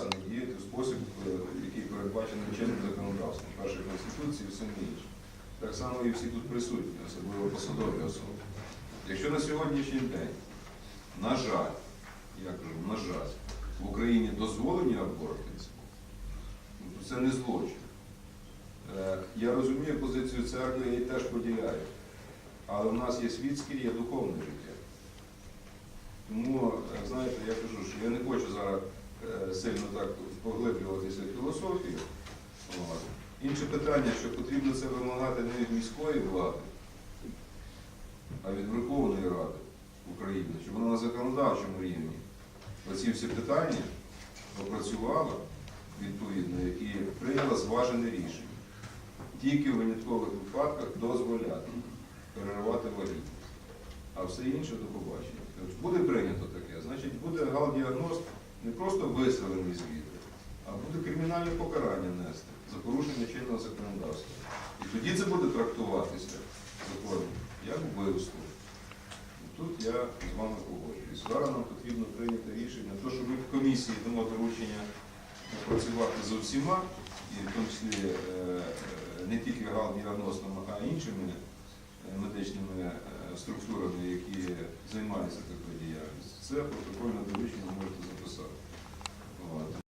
зобов'язаний діяти в спосіб, е, який передбачений чинним законодавством, перше Конституції і все інше. Так само і всі тут присутні, особливо посадові особи. Якщо на сьогоднішній день, на жаль, я кажу, на жаль, в Україні дозволені аборти, ну, то це не злочин. Е, Я розумію позицію церкви, я її теж поділяю. Але в нас є світське, є духовне життя. Тому, е, знаєте, я кажу, що я не хочу зараз сильно так поглиблюватися в філософію. Інше питання, що потрібно це вимагати не від міської влади, а від Верховної Ради України, щоб вона на законодавчому рівні оці всі питання опрацювала відповідно і прийняла зважене рішення. Тільки в виняткових випадках дозволяти переривати вагітність. А все інше до побачення. От Буде прийнято таке, значить буде галдіагноз не просто виселений звідти, а буде кримінальне покарання нести за порушення чинного законодавства. І тоді це буде трактуватися законом як вбивство. Тут я з вами погоджуюсь. Зараз нам потрібно прийняти рішення, то, що ми в комісії дамо доручення працювати з усіма, і в тому числі е, е, не тільки галдіагностами, а іншими е, медичними структурами, які займаються такою діяльністю. Це протокольне доручення можете.